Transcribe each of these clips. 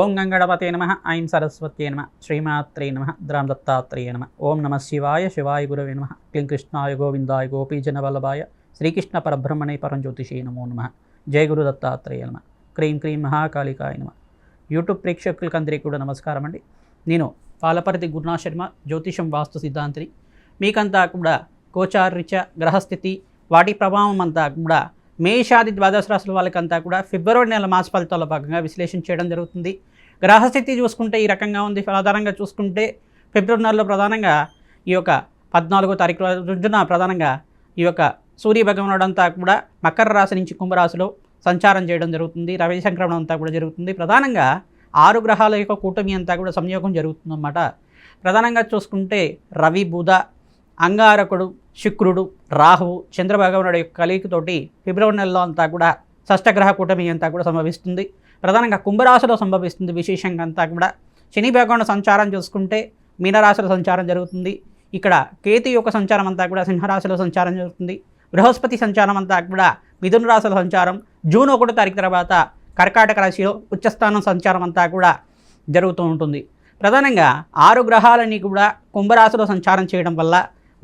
ఓం గంగణపతే నమ ఐం సరస్వత్యే నమ శ్రీమాత్రే నమ ద్రాం దత్తాత్రేయ నమ. ఓం నమ శివాయ శివాయ గురవే నమ. క్లీం కృష్ణాయ గోవిందాయ గోపీజన వల్లభాయ శ్రీకృష్ణ పరబ్రహ్మణే పరంజ్యోతిషే నమో నమ. జయ గురు దత్తాత్రేయ నమ. క్రీం క్రీం మహాకాళికాయ నమ. యూట్యూబ్ ప్రేక్షకులకి అందరికీ కూడా నమస్కారం అండి. నేను పాలపరిధి గురునా శర్మ జ్యోతిషం వాస్తు సిద్ధాంతిని. మీకంతా కూడా గోచారరీత్యా గ్రహస్థితి వాటి ప్రభావం అంతా కూడా మేషాది ద్వాదశ రాశుల వాళ్ళకంతా కూడా ఫిబ్రవరి నెల మాస ఫలితాల్లో భాగంగా విశ్లేషణ చేయడం జరుగుతుంది. గ్రహస్థితి చూసుకుంటే ఈ రకంగా ఉంది. ఆధారంగా చూసుకుంటే ఫిబ్రవరి నెలలో ప్రధానంగా ఈ యొక్క పద్నాలుగో తారీఖు రోజున ప్రధానంగా ఈ యొక్క సూర్య అంతా కూడా మకర రాశి నుంచి కుంభరాశిలో సంచారం చేయడం జరుగుతుంది. రవి సంక్రమణం అంతా కూడా జరుగుతుంది. ప్రధానంగా ఆరు గ్రహాల యొక్క కూటమి అంతా కూడా సంయోగం జరుగుతుందన్నమాట. ప్రధానంగా చూసుకుంటే రవి బుధ అంగారకుడు శుక్రుడు రాహువు చంద్రభగవానుడు యొక్క కలిగితోటి ఫిబ్రవరి నెలలో అంతా కూడా షష్టగ్రహ కూటమి అంతా కూడా సంభవిస్తుంది. ప్రధానంగా కుంభరాశిలో సంభవిస్తుంది విశేషంగా అంతా కూడా. శని భగవానుడు సంచారం చూసుకుంటే మీనరాశిలో సంచారం జరుగుతుంది. ఇక్కడ కేతు యొక్క సంచారం అంతా కూడా సింహరాశిలో సంచారం జరుగుతుంది. బృహస్పతి సంచారం అంతా కూడా మిథున రాశుల సంచారం. జూన్ ఒకటో తారీఖు తర్వాత కర్కాటక రాశిలో ఉచ్చస్థానం సంచారం అంతా కూడా జరుగుతూ ఉంటుంది. ప్రధానంగా ఆరు గ్రహాలన్నీ కూడా కుంభరాశిలో సంచారం చేయడం వల్ల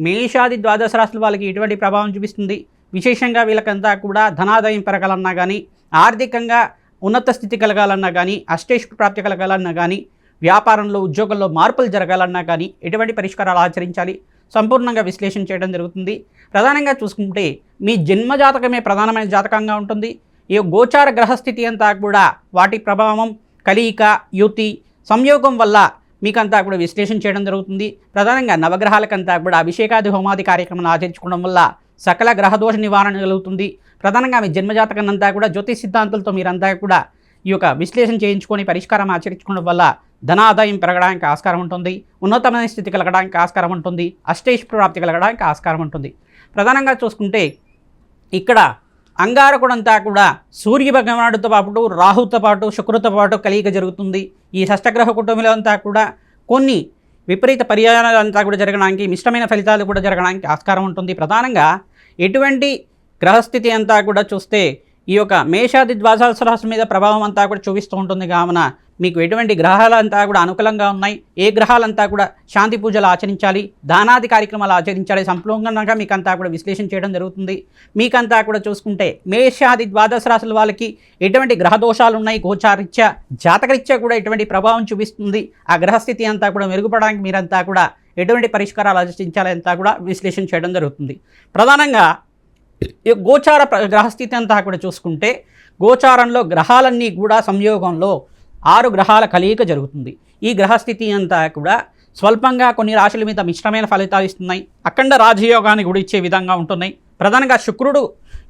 మేషాది ద్వాదశ రాశుల వాళ్ళకి ఎటువంటి ప్రభావం చూపిస్తుంది? విశేషంగా వీళ్ళకంతా కూడా ధనాదాయం పెరగాలన్నా కానీ ఆర్థికంగా ఉన్నత స్థితి కలగాలన్నా కానీ అష్టేష్ ప్రాప్తి కలగాలన్నా కానీ వ్యాపారంలో ఉద్యోగంలో మార్పులు జరగాలన్నా కానీ ఎటువంటి పరిష్కారాలు ఆచరించాలి? సంపూర్ణంగా విశ్లేషణ చేయడం జరుగుతుంది. ప్రధానంగా చూసుకుంటే మీ జన్మ జాతకమే ప్రధానమైన జాతకంగా ఉంటుంది. ఈ గోచార గ్రహస్థితి అంతా కూడా వాటి ప్రభావం కలియిక యుతి సంయోగం వల్ల మీకంతా కూడా విశ్లేషణ చేయడం జరుగుతుంది. ప్రధానంగా నవగ్రహాలకంతా కూడా అభిషేకాది హోమాది కార్యక్రమాలు ఆచరించుకోవడం వల్ల సకల గ్రహదోష నివారణ కలుగుతుంది ప్రధానంగా మీ జన్మజాతకం కూడా జ్యోతిష్ సిద్ధాంతాలతో మీరంతా కూడా ఈ యొక్క విశ్లేషణ చేయించుకొని పరిష్కారం ఆచరించుకోవడం వల్ల ధనాదాయం పెరగడానికి ఆస్కారం ఉంటుంది. ఉన్నతమైన స్థితి కలగడానికి ఆస్కారం ఉంటుంది. అష్టేష్ ప్రాప్తి కలగడానికి ఆస్కారం ఉంటుంది. ప్రధానంగా చూసుకుంటే ఇక్కడ అంగారకుడంతా కూడా సూర్య భగవానుడితో పాటు రాహుతో పాటు శుక్రుతో పాటు కలియిక జరుగుతుంది. ఈ షష్టగ్రహ కుటుంబంలో అంతా కూడా కొన్ని విపరీత పర్యాయాలు అంతా కూడా జరగడానికి మిష్టమైన ఫలితాలు కూడా జరగడానికి ఆస్కారం ఉంటుంది. ప్రధానంగా ఎటువంటి గ్రహస్థితి అంతా కూడా చూస్తే ఈ యొక్క మేషాది ద్వాదశ రాశి మీద ప్రభావం అంతా కూడా చూపిస్తూ ఉంటుంది. కావున మీకు ఎటువంటి గ్రహాలంతా కూడా అనుకూలంగా ఉన్నాయి. ఏ గ్రహాలంతా కూడా శాంతి పూజలు ఆచరించాలి దానాది కార్యక్రమాలు ఆచరించాలి సంపూర్ణంగా మీకు అంతా కూడా విశ్లేషణ చేయడం జరుగుతుంది. మీకంతా కూడా చూసుకుంటే మేషాది ద్వాదశ రాశుల వాళ్ళకి ఎటువంటి గ్రహ దోషాలు ఉన్నాయి? గోచారీత్యా జాతకరీత్యా కూడా ఎటువంటి ప్రభావం చూపిస్తుంది? ఆ గ్రహస్థితి అంతా కూడా మెరుగుపడడానికి మీరంతా కూడా ఎటువంటి పరిష్కారాలు ఆచరించాలి కూడా విశ్లేషణ చేయడం జరుగుతుంది. ప్రధానంగా ఈ గోచార గ్రహస్థితి అంతా కూడా చూసుకుంటే గోచారంలో గ్రహాలన్నీ కూడా సంయోగంలో ఆరు గ్రహాల కలయిక జరుగుతుంది. ఈ గ్రహస్థితి అంతా కూడా స్వల్పంగా కొన్ని రాశుల మీద మిశ్రమైన ఫలితాలు ఇస్తున్నాయి. అఖండ రాజయోగాన్ని కూడా ఇచ్చే విధంగా ఉంటున్నాయి. ప్రధానంగా శుక్రుడు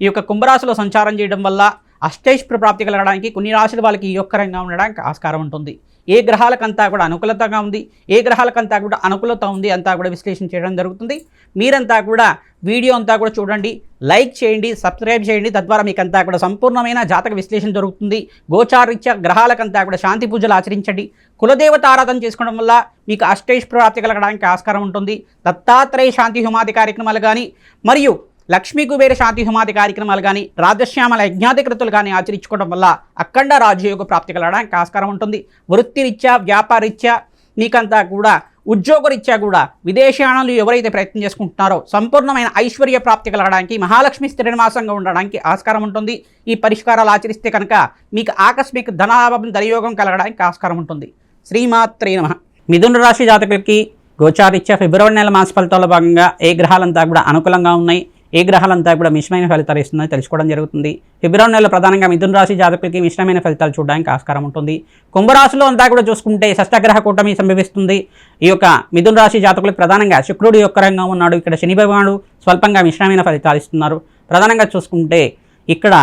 ఈ యొక్క కుంభరాశిలో సంచారం చేయడం వల్ల అష్టైష్ ప్రాప్తి కలగడానికి కొన్ని రాశుల వాళ్ళకి యోగకరంగా ఉండడానికి ఆస్కారం ఉంటుంది. ఏ గ్రహాలకంతా కూడా అనుకూలతగా ఉంది ఏ గ్రహాలకంతా కూడా అనుకూలత ఉంది అంతా కూడా విశ్లేషణ చేయడం జరుగుతుంది. మీరంతా కూడా వీడియో అంతా కూడా చూడండి లైక్ చేయండి సబ్స్క్రైబ్ చేయండి. తద్వారా మీకు అంతా కూడా సంపూర్ణమైన జాతక విశ్లేషణ జరుగుతుంది గోచారిత్య గ్రహాలకంతా కూడా శాంతి పూజలు ఆచరించండి. కులదేవత ఆరాధన చేసుకోవడం వల్ల మీకు అష్టైష్ ప్రాప్తి కలగడానికి ఆస్కారం ఉంటుంది. దత్తాత్రేయ శాంతి హోమాది కార్యక్రమాలు కానీ మరియు లక్ష్మీ కుబేర శాంతి హోమాది కార్యక్రమాలు కానీ రాజశ్యామల యజ్ఞాధికృతులు కానీ ఆచరించుకోవడం వల్ల అఖండ రాజయోగ ప్రాప్తి కలగడానికి ఆస్కారం ఉంటుంది. వృత్తిరీత్యా వ్యాపారరీత్యా మీకంతా కూడా ఉద్యోగరీత్యా కూడా విదేశాణాలు ఎవరైతే ప్రయత్నం చేసుకుంటున్నారో సంపూర్ణమైన ఐశ్వర్య ప్రాప్తి కలగడానికి మహాలక్ష్మి స్థిరనివాసంగా ఉండడానికి ఆస్కారం ఉంటుంది. ఈ పరిష్కారాలు ఆచరిస్తే కనుక మీకు ఆకస్మిక ధనాభం ధనయోగం కలగడానికి ఆస్కారం ఉంటుంది. శ్రీమాత్రే నమ. మిథున రాశి జాతకులకి గోచారీత్యా ఫిబ్రవరి నెల మాస ఫలితాల్లో భాగంగా ఏ గ్రహాలంతా కూడా అనుకూలంగా ఉన్నాయి. ఏ గ్రహాలంతా కూడా మిశ్రమైన ఫలితాలు ఇస్తుందని తెలుసుకోవడం జరుగుతుంది. ఫిబ్రవరి నెలలో ప్రధానంగా మిథున రాశి జాతకులకి మిశ్రమైన ఫలితాలు చూడడానికి ఆస్కారం ఉంటుంది. కుంభరాశిలో అంతా కూడా చూసుకుంటే షష్టగ్రహ కూటమి సంభవిస్తుంది. ఈ యొక్క మిథున రాశి జాతకులకు ప్రధానంగా శుక్రుడు యొక్క రంగం ఉన్నాడు. ఇక్కడ శని భగవానుడు స్వల్పంగా మిశ్రమైన ఫలితాలు ఇస్తున్నారు. ప్రధానంగా చూసుకుంటే ఇక్కడ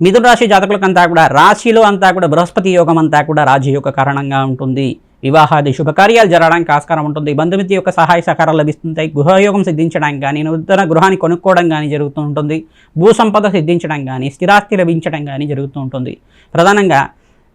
మిథున రాశి జాతకులకంతా కూడా రాశిలో అంతా కూడా బృహస్పతి యోగం అంతా కూడా రాజయోగ కారణంగా ఉంటుంది. వివాహాది శుభకార్యాలు జరగడానికి ఆస్కారం ఉంటుంది. బంధుమిత్రి యొక్క సహాయ సహకారాలు లభిస్తుంటాయి. గృహయోగం సిద్ధించడానికి కానీ నూతన గృహాన్ని కొనుక్కోవడం కానీ జరుగుతూ ఉంటుంది. భూ సంపద సిద్ధించడం కానీ స్థిరాస్తి లభించడం కానీ జరుగుతూ ఉంటుంది. ప్రధానంగా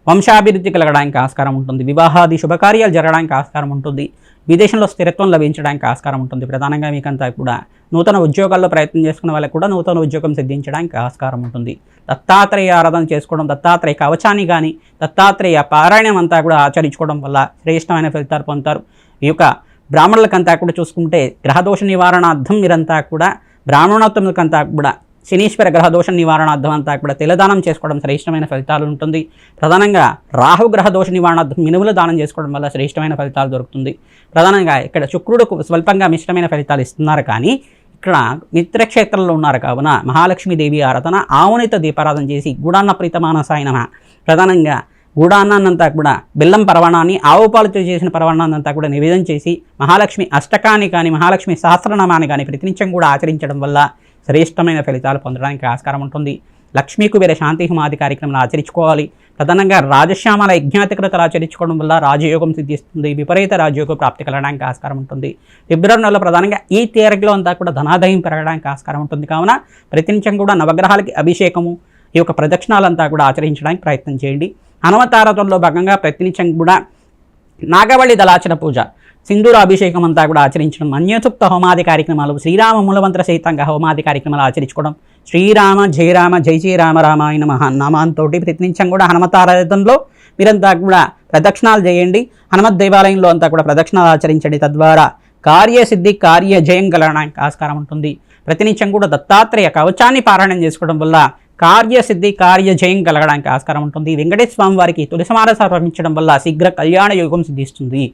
వంశాభివృద్ధి కలగడానికి ఆస్కారం ఉంటుంది. వివాహాది శుభకార్యాలు జరగడానికి ఆస్కారం ఉంటుంది. విదేశంలో స్థిరత్వం లభించడానికి ఆస్కారం ఉంటుంది. ప్రధానంగా మీకంతా కూడా నూతన ఉద్యోగాల్లో ప్రయత్నం చేసుకున్న వాళ్ళకి కూడా నూతన ఉద్యోగం సిద్ధించడానికి ఆస్కారం ఉంటుంది. దత్తాత్రేయ ఆరాధన చేసుకోవడం దత్తాత్రేయ కవచాన్ని కానీ దత్తాత్రేయ పారాయణం అంతా కూడా ఆచరించుకోవడం వల్ల శ్రేష్టమైన ఫలితాలు పొందుతారు. ఈ యొక్క బ్రాహ్మణులకంతా కూడా చూసుకుంటే గ్రహదోష నివారణార్థం మీరంతా కూడా బ్రాహ్మణోత్తములకంతా కూడా శనీశ్వర గ్రహదోష నివారణార్థం అంతా కూడా తెలదానం చేసుకోవడం శ్రేష్టమైన ఫలితాలు ఉంటుంది. ప్రధానంగా రాహు గ్రహదోష నివారణార్థం మినుముల దానం చేసుకోవడం వల్ల శ్రేష్టమైన ఫలితాలు దొరుకుతుంది. ప్రధానంగా ఇక్కడ శుక్రుడుకు స్వల్పంగా మిశ్రమైన ఫలితాలు ఇస్తున్నారు కానీ ఇక్కడ మిత్రక్షేత్రంలో ఉన్నారు కావున మహాలక్ష్మీదేవి ఆరాధన ఆవునిత దీపారాధన చేసి గుడాన్న ప్రీతమానసాయన ప్రధానంగా గూడాన్నంతా కూడా బెల్లం పరవణాన్ని ఆవుపాలుతో చేసిన పరవణాన్నంతా కూడా నివేదన చేసి మహాలక్ష్మి అష్టకాన్ని కానీ మహాలక్ష్మి సహస్రనామాన్ని కానీ ప్రతినిత్యం కూడా ఆచరించడం వల్ల శ్రేష్టమైన ఫలితాలు పొందడానికి ఆస్కారం ఉంటుంది. లక్ష్మీ కుబేర శాంతి హుమాది కార్యక్రమాలు ఆచరించుకోవాలి. ప్రధానంగా రాజశ్యామల యజ్ఞాతికృత ఆచరించుకోవడం వల్ల రాజయోగం సిద్ధిస్తుంది. విపరీత రాజయోగ ప్రాప్తి కలగడానికి ఆస్కారం ఉంటుంది. ఫిబ్రవరి నెలలో ప్రధానంగా ఈ తీరగలో అంతా కూడా ధనాదాయం పెరగడానికి ఆస్కారం ఉంటుంది. కావున ప్రతినిత్యం కూడా నవగ్రహాలకి అభిషేకము ఈ యొక్క ప్రదక్షిణాలంతా కూడా ఆచరించడానికి ప్రయత్నం చేయండి. హనుమతారతంలో భాగంగా ప్రతినిత్యం కూడా నాగవళి దళాచన పూజ సింధూర అభిషేకం అంతా కూడా ఆచరించడం అన్యసూక్త హోమాది కార్యక్రమాలు శ్రీరామ మూలమంత్ర సహితంగా హోమాది కార్యక్రమాలు ఆచరించుకోవడం శ్రీరామ జయరామ జై శ్రీరామ రామ రామాయణ మహానామాంతో ప్రతినిత్యం కూడా హనుమతారాధనలో మీరంతా కూడా ప్రదక్షిణాలు చేయండి. హనుమత్ దేవాలయంలో అంతా కూడా ప్రదక్షిణాలు ఆచరించండి. తద్వారా కార్యసిద్ధి కార్య జయం కలగడానికి ఆస్కారం ఉంటుంది. ప్రతినిత్యం కూడా దత్తాత్రేయ కవచాన్ని పారాయణం చేసుకోవడం వల్ల కార్యసిద్ధి కార్య జయం కలగడానికి ఆస్కారం ఉంటుంది. వెంకటేశ్వర స్వామి వారికి తులసిమాల సమర్పించడం వల్ల శీఘ్ర కళ్యాణ యోగం సిద్ధిస్తుంది.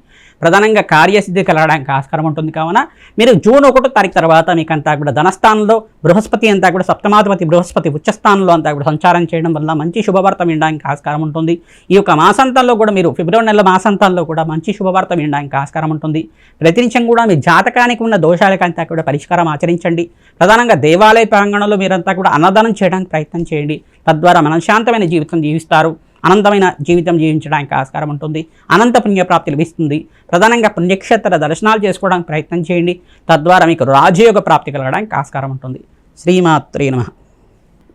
ప్రధానంగా కార్యసిద్ధి కలగడానికి ఆస్కారం ఉంటుంది. కావున మీరు జూన్ ఒకటో తారీఖు తర్వాత మీకు అంతా కూడా ధనస్థానంలో బృహస్పతి అంతా కూడా సప్తమాధిపతి బృహస్పతి ఉచ్చస్థానంలో అంతా కూడా సంచారం చేయడం వల్ల మంచి శుభవార్త వినడానికి ఆస్కారం ఉంటుంది. ఈ యొక్క మాసాంతాల్లో కూడా మీరు ఫిబ్రవరి నెల మాసాంతాల్లో కూడా మంచి శుభవార్త వినడానికి ఆస్కారం ఉంటుంది. ప్రతినిత్యం కూడా మీ జాతకానికి ఉన్న దోషాలకంతా కూడా పరిష్కారం ఆచరించండి. ప్రధానంగా దేవాలయ ప్రాంగణంలో మీరంతా కూడా అన్నదానం చేయడానికి ప్రయత్నం చేయండి. తద్వారా మనశ్శాంతమైన జీవితం జీవిస్తారు. అనంతమైన జీవితం జీవించడానికి ఆస్కారం ఉంటుంది. అనంత పుణ్యప్రాప్తి లభిస్తుంది. ప్రధానంగా పుణ్యక్షేత్ర దర్శనాలు చేసుకోవడానికి ప్రయత్నం చేయండి. తద్వారా మీకు రాజయోగ ప్రాప్తి కలగడానికి ఆస్కారం ఉంటుంది. శ్రీమాత్రే నమ.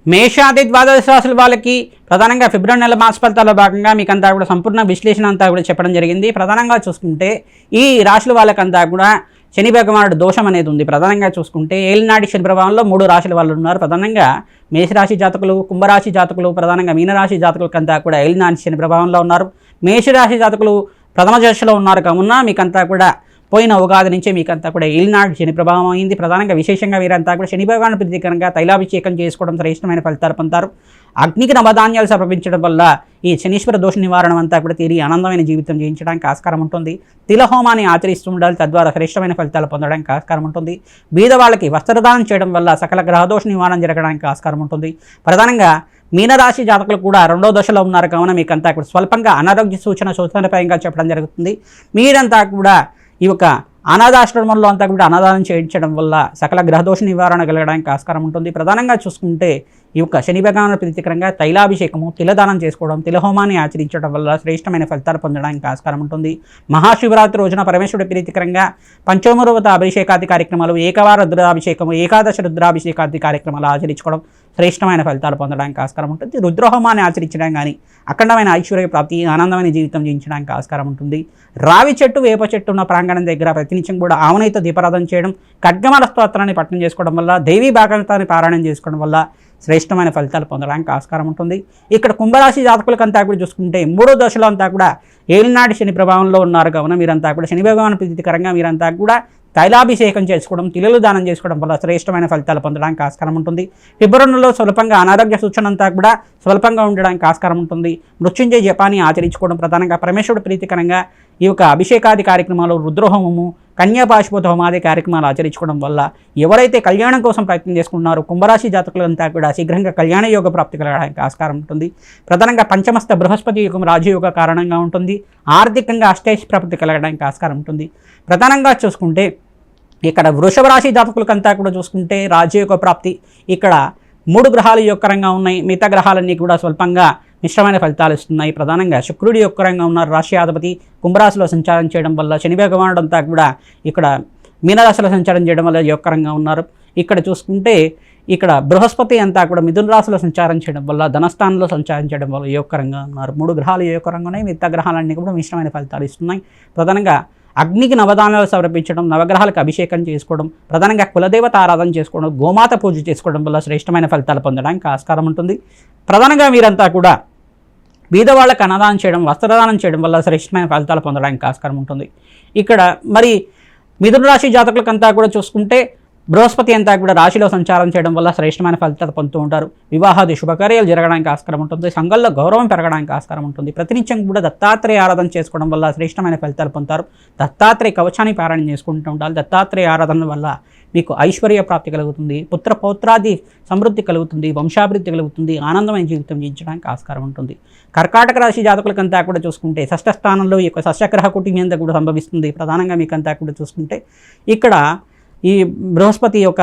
మేషాది ద్వాదశ రాశుల వాళ్ళకి ప్రధానంగా ఫిబ్రవరి నెల మాస ఫలితాల్లో భాగంగా మీకు అంతా కూడా సంపూర్ణ విశ్లేషణ అంతా కూడా చెప్పడం జరిగింది. ప్రధానంగా చూసుకుంటే ఈ రాశుల వాళ్ళకంతా కూడా శని భగవానుడు దోషం అనేది ఉంది. ప్రధానంగా చూసుకుంటే ఏలినాటి శని ప్రభావంలో మూడు రాశుల వాళ్ళు ఉన్నారు. ప్రధానంగా మేషరాశి జాతకులు కుంభరాశి జాతకులు ప్రధానంగా మీనరాశి జాతకులకంతా కూడా ఏలినాటి శని ప్రభావంలో ఉన్నారు. మేషరాశి జాతకులు ప్రథమ దశలో ఉన్నారు. కావున మీకంతా కూడా పోయిన ఉగాది నుంచి మీకంతా కూడా ఏలినాడు శని ప్రభావం అయింది. ప్రధానంగా విశేషంగా వీరంతా కూడా శని భగవాన్ తైలాభిషేకం చేసుకోవడం శ్రేష్టమైన ఫలితాలు పొందుతారు. అగ్నికి నవధాన్యాలు సమర్పించడం వల్ల ఈ శనీశ్వర దోష నివారణ అంతా కూడా తీరి ఆనందమైన జీవితం జీవించడానికి ఆస్కారం ఉంటుంది. తిలహోమాన్ని ఆచరిస్తూ ఉండాలి తద్వారా శ్రేష్టమైన ఫలితాలు పొందడానికి ఆస్కారం ఉంటుంది. బీద వాళ్ళకి వస్త్రదానం చేయడం వల్ల సకల గ్రహదోష నివారణ జరగడానికి ఆస్కారం ఉంటుంది. ప్రధానంగా మీనరాశి జాతకులు కూడా రెండో దశలో ఉన్నారు. కావున మీకంతా కూడా స్వల్పంగా అనారోగ్య సూచన సూచనపరంగా చెప్పడం జరుగుతుంది. మీరంతా కూడా ఈ యొక్క అనాథాశ్రమంలో అంతా కూడా అనాదానం చేయించడం వల్ల సకల గ్రహదోష నివారణ కలగడానికి ఆస్కారం ఉంటుంది. ప్రధానంగా చూసుకుంటే ఈ యొక్క శని భగవాన ప్రీతికరంగా తైలాభిషేకము తిలదానం చేసుకోవడం తిలహోమాన్ని ఆచరించడం వల్ల శ్రేష్టమైన ఫలితాలు పొందడానికి ఆస్కారం ఉంటుంది. మహాశివరాత్రి రోజున పరమేశ్వరుడి ప్రీతికరంగా పంచమరువత అభిషేకాది కార్యక్రమాలు ఏకవార రుద్రాభిషేకము ఏకాదశ రుద్రాభిషేకాది కార్యక్రమాలు ఆచరించుకోవడం శ్రేష్టమైన ఫలితాలు పొందడానికి ఆస్కారం ఉంటుంది. రుద్రహోమాన్ని ఆచరించడం కానీ అఖండమైన ఐశ్వర్య ప్రాప్తి ఆనందమైన జీవితం జీవించడానికి ఆస్కారం ఉంటుంది. రావి చెట్టు వేప చెట్టు ఉన్న ప్రాంగణం దగ్గర ప్రతినిత్యం కూడా ఆవునైతే దీపారాధన చేయడం ఖడ్గమాల స్తోత్రాన్ని పట్టణం చేసుకోవడం వల్ల దేవీ భాగవతాన్ని పారాయణం చేసుకోవడం వల్ల శ్రేష్టమైన ఫలితాలు పొందడానికి ఆస్కారం ఉంటుంది. ఇక్కడ కుంభరాశి జాతకులకంతా కూడా చూసుకుంటే మూడో దశలో అంతా కూడా ఏలినాటి శని ప్రభావంలో ఉన్నారు. కావున మీరంతా కూడా శని భగవాన్ ప్రీతికరంగా మీరంతా కూడా తైలాభిషేకం చేసుకోవడం తిలలు దానం చేసుకోవడం వల్ల శ్రేష్టమైన ఫలితాలు పొందడానికి ఆస్కారం ఉంటుంది. ఫిబ్రవరిలో స్వల్పంగా అనారోగ్య సూచన అంతా కూడా స్వల్పంగా ఉండడానికి ఆస్కారం ఉంటుంది. మృత్యుంజయ జపాన్ని ఆచరించుకోవడం ప్రధానంగా పరమేశ్వరుడు ప్రీతికరంగా ఈ యొక్క అభిషేకాది కార్యక్రమాలు రుద్రహోమము కన్యాపాశుపత హోమాది కార్యక్రమాలు ఆచరించుకోవడం వల్ల ఎవరైతే కళ్యాణం కోసం ప్రయత్నం చేసుకుంటున్నారో కుంభరాశి జాతకులంతా కూడా శీఘ్రంగా కళ్యాణ యోగ ప్రాప్తి కలగడానికి ఆస్కారం ఉంటుంది. ప్రధానంగా పంచమస్త బృహస్పతి యుగం రాజయోగ కారణంగా ఉంటుంది. ఆర్థికంగా అష్టేష్ ప్రాప్తి కలగడానికి ఆస్కారం ఉంటుంది. ప్రధానంగా చూసుకుంటే ఇక్కడ వృషభ రాశి జాతకులకంతా కూడా చూసుకుంటే రాజయోగ ప్రాప్తి ఇక్కడ మూడు గ్రహాలు యొక్క రంగా ఉన్నాయి. మిగతా గ్రహాలన్నీ కూడా స్వల్పంగా మిశ్రమైన ఫలితాలు ఇస్తున్నాయి. ప్రధానంగా శుక్రుడి యొక్క యొక్కరంగా ఉన్నారు రాష్ట్రాధిపతి కుంభరాశిలో సంచారం చేయడం వల్ల శని భగవానుడు అంతా కూడా ఇక్కడ మీనరాశిలో సంచారం చేయడం వల్ల యొక్కరంగా ఉన్నారు. ఇక్కడ చూసుకుంటే ఇక్కడ బృహస్పతి అంతా కూడా మిథున రాశిలో సంచారం చేయడం వల్ల ధనస్థానంలో సంచారం చేయడం వల్ల యోగకరంగా ఉన్నారు. మూడు గ్రహాలు యోగకరంగా ఉన్నాయి. మిగతా గ్రహాలన్నీ కూడా మిశ్రమైన ఫలితాలు ఇస్తున్నాయి. ప్రధానంగా అగ్నికి నవదానాలు సమర్పించడం నవగ్రహాలకు అభిషేకం చేసుకోవడం ప్రధానంగా కులదేవత ఆరాధన చేసుకోవడం గోమాత పూజ చేసుకోవడం వల్ల శ్రేష్టమైన ఫలితాలు పొందడానికి ఆస్కారం ఉంటుంది. ప్రధానంగా మీరంతా కూడా బీదవాళ్ళకి అన్నదానం చేయడం వస్త్రదానం చేయడం వల్ల శ్రేష్టమైన ఫలితాలు పొందడానికి ఆస్కారం ఉంటుంది. ఇక్కడ మరి మిథున రాశి జాతకులకంతా కూడా చూసుకుంటే బృహస్పతి అంతా కూడా రాశిలో సంచారం చేయడం వల్ల శ్రేష్టమైన ఫలితాలు పొందుతూ ఉంటారు. వివాహాది శుభకార్యాలు జరగడానికి ఆస్కారం ఉంటుంది. సంఘంలో గౌరవం పెరగడానికి ఆస్కారం ఉంటుంది. ప్రతినిత్యం కూడా దత్తాత్రేయ ఆరాధన చేసుకోవడం వల్ల శ్రేష్టమైన ఫలితాలు పొందుతారు. దత్తాత్రేయ కవచాన్ని పారాయణ చేసుకుంటూ ఉండాలి. దత్తాత్రేయ ఆరాధన వల్ల మీకు ఐశ్వర్య ప్రాప్తి కలుగుతుంది పుత్ర పౌత్రాది సమృద్ధి కలుగుతుంది వంశాభివృద్ధి కలుగుతుంది ఆనందమైన జీవితం జీవించడానికి ఆస్కారం ఉంటుంది. కర్కాటక రాశి జాతకులకంతా కూడా చూసుకుంటే షష్ఠ స్థానంలో ఈ యొక్క సస్యగ్రహ కుటుంబంతా కూడా సంభవిస్తుంది. ప్రధానంగా మీకంతా కూడా చూసుకుంటే ఇక్కడ ఈ బృహస్పతి యొక్క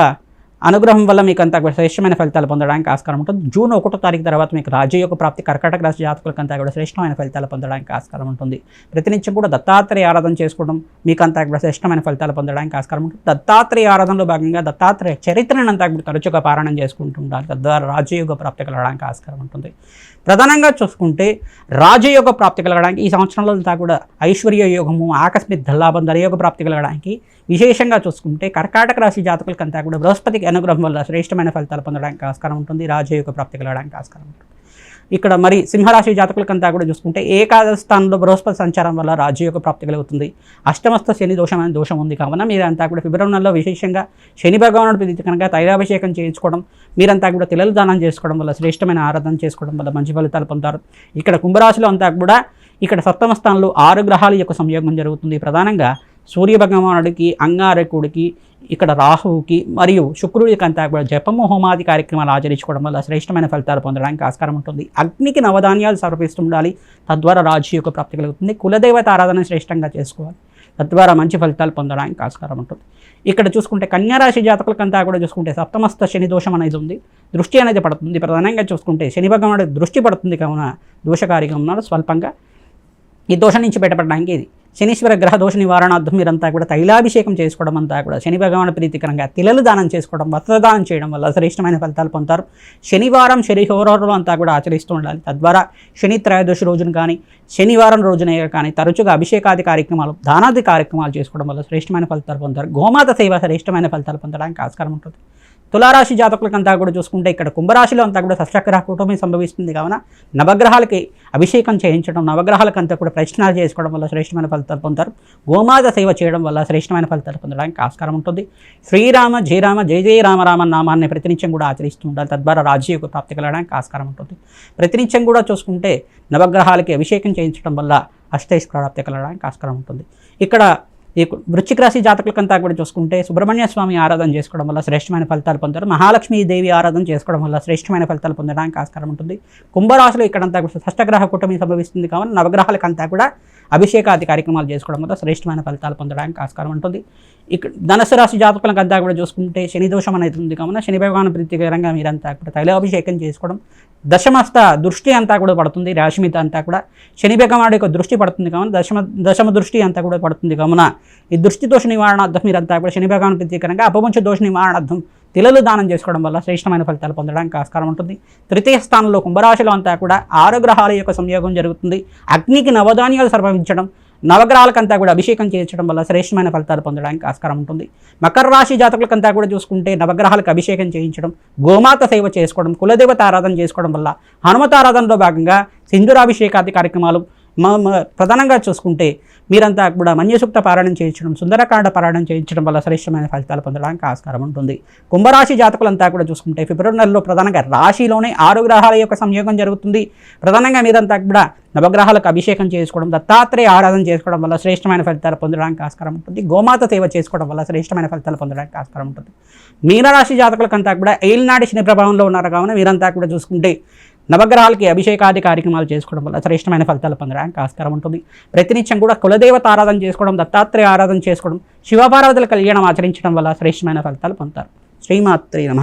అనుగ్రహం వల్ల మీకు అంత శ్రేష్టమైన ఫలితాలు పొందడానికి ఆస్కారం ఉంటుంది. జూన్ ఒకటో తారీఖు తర్వాత మీకు రాజయోగ ప్రాప్తి కర్కాటక రాశి జాతకులకంతా కూడా శ్రేష్టమైన ఫలితాలు పొందడానికి ఆస్కారం ఉంటుంది. ప్రతినిత్యం కూడా దత్తాత్రేయ ఆరాధన చేసుకోవడం మీకు అంతా కూడా శ్రేష్టమైన ఫలితాలు పొందడానికి ఆస్కారం ఉంటుంది. దత్తాత్రేయ ఆరాధనలో భాగంగా దత్తాత్రేయ చరిత్రను అంతా కూడా తరచుగా పారాయణం చేసుకుంటుంటారు తద్వారా రాజయోగ ప్రాప్తి కలగడానికి ఆస్కారం ఉంటుంది. ప్రధానంగా చూసుకుంటే రాజయోగ ప్రాప్తి కలగడానికి ఈ సంవత్సరంలో అంతా కూడా ఐశ్వర్య యోగము ఆకస్మిక ధల్లాభం ధనయోగ ప్రాప్తి కలగడానికి విశేషంగా చూసుకుంటే కర్కాటక రాశి జాతకులకంతా కూడా బృహస్పతికి అనుగ్రహం వల్ల శ్రేష్టమైన ఫలితాలు పొందడానికి ఆస్కారం ఉంటుంది రాజయోగ ప్రాప్తి కలగడానికి ఆస్కారం ఉంటుంది. ఇక్కడ మరి సింహరాశి జాతకులకంతా కూడా చూసుకుంటే ఏకాదశ స్థానంలో బృహస్పతి సంచారం వల్ల రాజయోగ ప్రాప్తి కలుగుతుంది. అష్టమస్థ శని దోషం అనే దోషం ఉంది కావున మీరంతా కూడా ఫిబ్రవరి నెలలో విశేషంగా శని భగవానుడు ప్రతి కనుక తైలాభిషేకం చేయించుకోవడం మీరంతా కూడా తిలలు దానం చేసుకోవడం వల్ల శ్రేష్టమైన ఆరాధన చేసుకోవడం వల్ల మంచి ఫలితాలు పొందుతారు ఇక్కడ కుంభరాశిలో అంతా కూడా ఇక్కడ సప్తమ స్థానంలో ఆరు గ్రహాల యొక్క సంయోగం జరుగుతుంది. ప్రధానంగా సూర్య భగవానుడికి అంగారకుడికి ఇక్కడ రాహువుకి మరియు శుక్రుడికి అంతా కూడా జపము హోమాది కార్యక్రమాలు ఆచరించుకోవడం వల్ల శ్రేష్టమైన ఫలితాలు పొందడానికి ఆస్కారం ఉంటుంది. అగ్నికి నవధాన్యాలు సమర్పిస్తుండాలి. తద్వారా రాజు యొక్క ప్రాప్తి కలుగుతుంది. కులదేవత ఆరాధన శ్రేష్టంగా చేసుకోవాలి. తద్వారా మంచి ఫలితాలు పొందడానికి ఆస్కారం ఉంటుంది. ఇక్కడ చూసుకుంటే కన్యారాశి జాతకులకంతా కూడా చూసుకుంటే సప్తమస్త శని దోషం అనేది ఉంది. దృష్టి అనేది పడుతుంది. ప్రధానంగా చూసుకుంటే శని భగవానుడు దృష్టి పడుతుంది. కావున దోషకారిగా ఉన్నాడు స్వల్పంగా. ఈ దోషం నుంచి బయటపడడానికి ఇది. శనీశ్వర గ్రహ దోష నివారణార్థం మీరంతా కూడా తైలాభిషేకం చేసుకోవడం అంతా కూడా శని భగవాన్ ప్రీతికరంగా తిలలు దానం చేసుకోవడం వస్త్రదానం చేయడం వల్ల శ్రేష్టమైన ఫలితాలు పొందుతారు. శనివారం శని హోరాలు అంతా కూడా ఆచరిస్తూ ఉండాలి. తద్వారా శని త్రయోదశి రోజున కానీ శనివారం రోజున కానీ తరచుగా అభిషేకాది కార్యక్రమాలు దానాది కార్యక్రమాలు చేసుకోవడం వల్ల శ్రేష్టమైన ఫలితాలు పొందుతారు. గోమాత సేవ శ్రేష్టమైన ఫలితాలు పొందడానికి ఆస్కారం ఉంటుంది. తులారాశి జాతకులకంతా కూడా చూసుకుంటే ఇక్కడ కుంభరాశిలో అంతా కూడా సష్టగ్రహ కుటుంబం సంభవిస్తుంది. కావున నవగ్రహాలకి అభిషేకం చేయించడం నవగ్రహాలకంతా కూడా ప్రశ్నలు చేసుకోవడం వల్ల శ్రేష్టమైన ఫలితాలు పొందుతారు. గోమాత సేవ చేయడం వల్ల శ్రేష్టమైన ఫలితాలు పొందడానికి ఆస్కారం ఉంటుంది. శ్రీరామ జయరామ జయ జయ రామరామ నామాన్ని ప్రతినిత్యం కూడా ఆచరిస్తూ ఉండాలి. తద్వారా రాజ్యయోగ ప్రాప్తి కలగడానికి ఆస్కారం ఉంటుంది. ప్రతినిత్యం కూడా చూసుకుంటే నవగ్రహాలకి అభిషేకం చేయించడం వల్ల అష్టైష్ ప్రాప్తి కలగడానికి ఆస్కారం ఉంటుంది. ఇక్కడ ఈ వృశ్చిక రాశి జాతకులకంతా కూడా చూసుకుంటే సుబ్రహ్మణ్య స్వామి ఆరాధన చేసుకోవడం వల్ల శ్రేష్టమైన ఫలితాలు పొందారు. మహాలక్ష్మీ దేవి ఆరాధన చేసుకోవడం వల్ల శ్రేష్టమైన ఫలితాలు పొందడానికి ఆస్కారం ఉంటుంది. కుంభరాశిలో ఇక్కడంతా కూడా షష్టగ్రహ కూటమి సంభవిస్తుంది కావున నవగ్రహాలకంతా కూడా అభిషేకాది కార్యక్రమాలు చేసుకోవడం వల్ల శ్రేష్టమైన ఫలితాలు పొందడానికి ఆస్కారం ఉంటుంది. ఇక్కడ ధనస్సు రాశి జాతకులకంతా కూడా చూసుకుంటే శని దోషం అనేది ఉంది కావున శని భగవాన్ ప్రీతికరంగా మీరంతా కూడా తైలాభిషేకం చేసుకోవడం దశమస్త దృష్టి అంతా కూడా పడుతుంది. రాశి మీద అంతా కూడా శని భగవానుడి యొక్క దృష్టి పడుతుంది కావున దశమ దశమ దృష్టి అంతా కూడా పడుతుంది కావున ఈ దృష్టి దోష నివారణార్థం మీరంతా కూడా శని భగవాన్ ప్రత్యేకంగా అపవంచ దోష నివారణార్థం తిలలు దానం చేసుకోవడం వల్ల శ్రేష్టమైన ఫలితాలు పొందడానికి ఆస్కారం ఉంటుంది. తృతీయ స్థానంలో కుంభరాశిలో అంతా కూడా ఆరు గ్రహాల యొక్క సంయోగం జరుగుతుంది. అగ్నికి నవధాన్యాలు సమర్పించడం నవగ్రహాలకంతా కూడా అభిషేకం చేయించడం వల్ల శ్రేష్టమైన ఫలితాలు పొందడానికి ఆస్కారం ఉంటుంది. మకర రాశి జాతకులకంతా కూడా చూసుకుంటే నవగ్రహాలకు అభిషేకం చేయించడం గోమాత సేవ చేసుకోవడం కులదేవత ఆరాధన చేసుకోవడం వల్ల హనుమతారాధనలో భాగంగా సింధురాభిషేకాది కార్యక్రమాలు ప్రధానంగా చూసుకుంటే మీరంతా కూడా మన్యసూక్త పారాయణం చేయించడం సుందరకాండ పారాయణం చేయించడం వల్ల శ్రేష్టమైన ఫలితాలు పొందడానికి ఆస్కారం ఉంటుంది. కుంభరాశి జాతకులంతా కూడా చూసుకుంటే ఫిబ్రవరి నెలలో ప్రధానంగా రాశిలోనే ఆరు గ్రహాల యొక్క సంయోగం జరుగుతుంది. ప్రధానంగా మీరంతా కూడా నవగ్రహాలకు అభిషేకం చేసుకోవడం దత్తాత్రేయ ఆరాధన చేసుకోవడం వల్ల శ్రేష్టమైన ఫలితాలు పొందడానికి ఆస్కారం ఉంటుంది. గోమాత సేవ చేసుకోవడం వల్ల శ్రేష్టమైన ఫలితాలు పొందడానికి ఆస్కారం ఉంటుంది. మీనరాశి జాతకులకంతా కూడా ఏలినాటి శని ప్రభావంలో ఉన్నారు. కావున మీరంతా కూడా చూసుకుంటే నవగ్రహాలకి అభిషేకాది కార్యక్రమాలు చేసుకోవడం వల్ల శ్రేష్టమైన ఫలితాలు పొందడానికి ఆస్కారం ఉంటుంది. ప్రతినిత్యం కూడా కులదేవత ఆరాధన చేసుకోవడం దత్తాత్రేయ ఆరాధన చేసుకోవడం శివపార్వతుల కళ్యాణం ఆచరించడం వల్ల శ్రేష్టమైన ఫలితాలు పొందుతారు. శ్రీమాత్రి నమ.